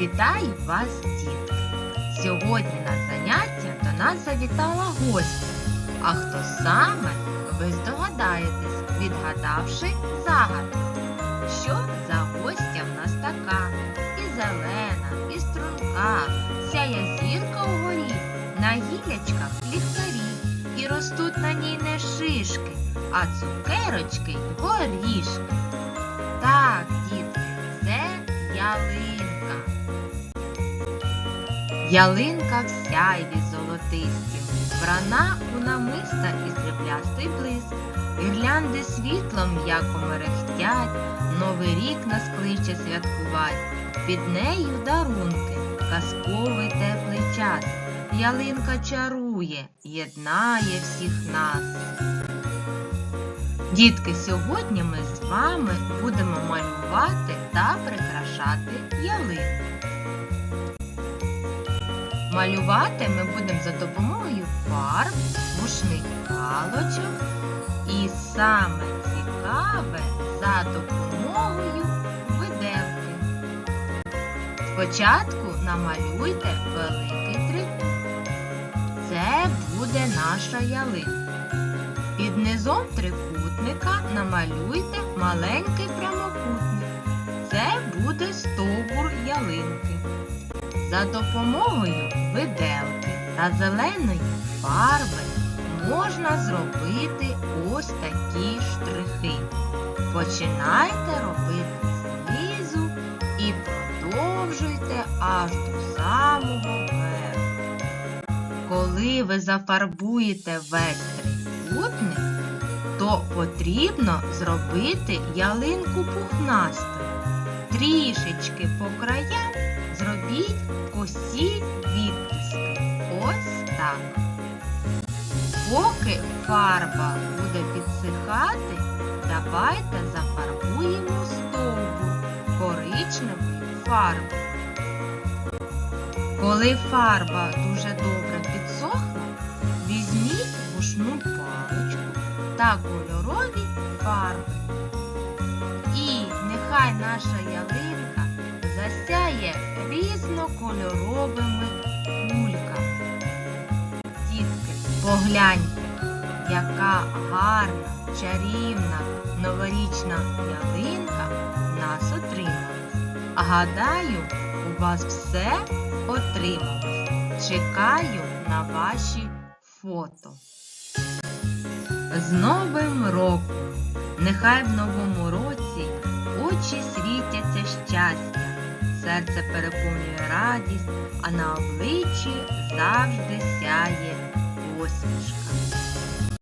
Вітаю вас, дітки! Сьогодні на заняття до нас завітала гостя. А хто саме, ви здогадаєтесь, відгадавши загадку. Що за гостя в нас така? І зелена, і струнка, сяє зірка угорі, на гілячках ліхтарі, і ростуть на ній не шишки, а цукерочки й горішки. Ялинка в сяйві золотистім, врана у намиста і сріблястий блиск. Гірлянди світлом м'яко мерехтять, Новий рік нас кличе святкувать. Під нею дарунки, казковий теплий час. Ялинка чарує, єднає всіх нас. Дітки, сьогодні ми з вами будемо малювати та прикрашати ялинку. Малювати ми будемо за допомогою фарб, мушних палочок і саме цікаве за допомогою виделки. Спочатку намалюйте великий трикутник. Це буде наша ялинка. Під низом трикутника намалюйте маленький прямокутник. Це буде ялинки. За допомогою виделки та зеленої фарби можна зробити ось такі штрихи. Починайте робити знизу і продовжуйте аж до самого верху. Коли ви зафарбуєте весь трикутник, то потрібно зробити ялинку пухнастою. Трішечки по краям Поки фарба буде підсихати, давайте зафарбуємо стовбур коричневою фарбою. Коли фарба дуже добре підсохла, візьміть бушну паличку та кольорові фарби. І нехай наша ялинка засяє різнокольоровими кульками. Дітки, погляньте, яка гарна, чарівна новорічна ялинка нас отрималась. Гадаю, у вас все отрималось. Чекаю на ваші фото. З Новим роком! Нехай в новому році очі світяться щастя, серце переповнює радість, а на обличчі завжди сяє Osmiszka.